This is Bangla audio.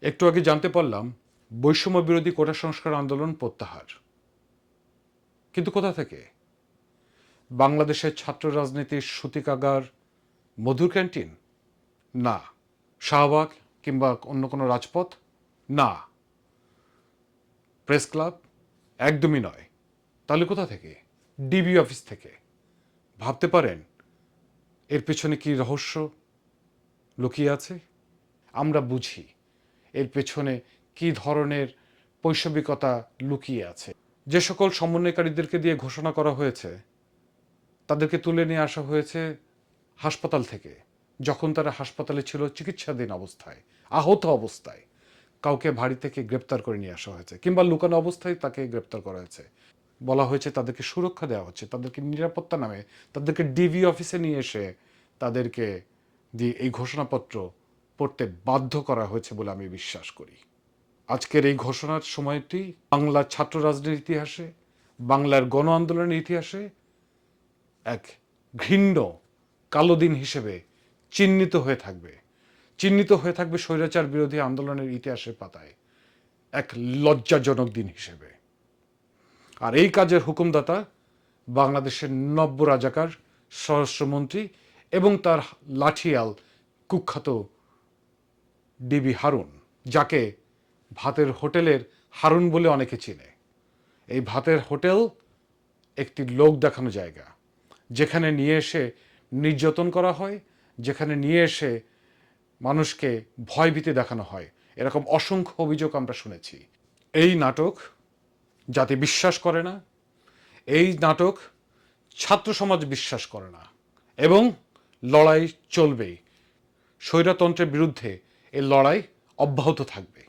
একটু আগে জানতে পারলাম বৈষম্য বিরোধী কোটা সংস্কার আন্দোলন প্রত্যাহার। কিন্তু কোথা থেকে? বাংলাদেশের ছাত্র রাজনীতির সূতিকাগার মধুর ক্যান্টিন? না। শাহবাগ কিংবা অন্য কোনো রাজপথ? না। Press club? একদমই নয়। তাহলে কোথা থেকে? ডিবি অফিস থেকে। ভাবতে পারেন, এর পেছনে কি রহস্য লুকিয়ে আছে? আমরা বুঝি। এর পেছনে কি ধরনের পৈশবিকতা লুকিয়ে আছে? যে সকল সমন্বয়কারীদেরকে দিয়ে ঘোষণা করা হয়েছে, তাদেরকে তুলে নিয়ে আসা হয়েছে হাসপাতাল থেকে। যখন তারা হাসপাতালে ছিল চিকিৎসাধীন অবস্থায়, আহত অবস্থায়, কাউকে বাড়ি থেকে গ্রেপ্তার করে নিয়ে আসা হয়েছে কিংবা লুকানো অবস্থায় তাকে গ্রেপ্তার করা হয়েছে। বলা হয়েছে তাদেরকে সুরক্ষা দেওয়া হচ্ছে, তাদেরকে নিরাপত্তা নামে, তাদেরকে ডিবি অফিসে নিয়ে এসে তাদেরকে দিয়ে এই ঘোষণাপত্র পড়তে বাধ্য করা হয়েছে বলে আমি বিশ্বাস করি। আজকের এই ঘোষণার সময়টি বাংলার ছাত্র রাজনীতির ইতিহাসে, বাংলার গণ আন্দোলনের ইতিহাসে এক ঘৃণ্য, কালো দিন হিসেবে চিহ্নিত হয়ে থাকবে। চিহ্নিত হয়ে থাকবে স্বৈরাচার বিরোধী আন্দোলনের ইতিহাসের পাতায় এক লজ্জাজনক দিন হিসেবে। আর এই কাজের হুকুমদাতা বাংলাদেশের নব্য রাজাকার, স্বরাষ্ট্রমন্ত্রী এবং তার লাঠিয়াল কুখ্যাত ডিবি হারুন, যাকে ভাতের হোটেলের হারুন বলে অনেকে চিনে। এই ভাতের হোটেল একটি লোক দেখানো জায়গা, যেখানে নিয়ে এসে নির্যাতন করা হয়, যেখানে নিয়ে এসে মানুষকে ভয়ভীতি দেখানো হয়। এরকম অসংখ্য অভিযোগ আমরা শুনেছি। এই নাটক জাতি বিশ্বাস করে না, এই নাটক ছাত্র সমাজ বিশ্বাস করে না, এবং লড়াই চলবেই। স্বৈরতন্ত্রের বিরুদ্ধে এই লড়াই অব্যাহত থাকবে।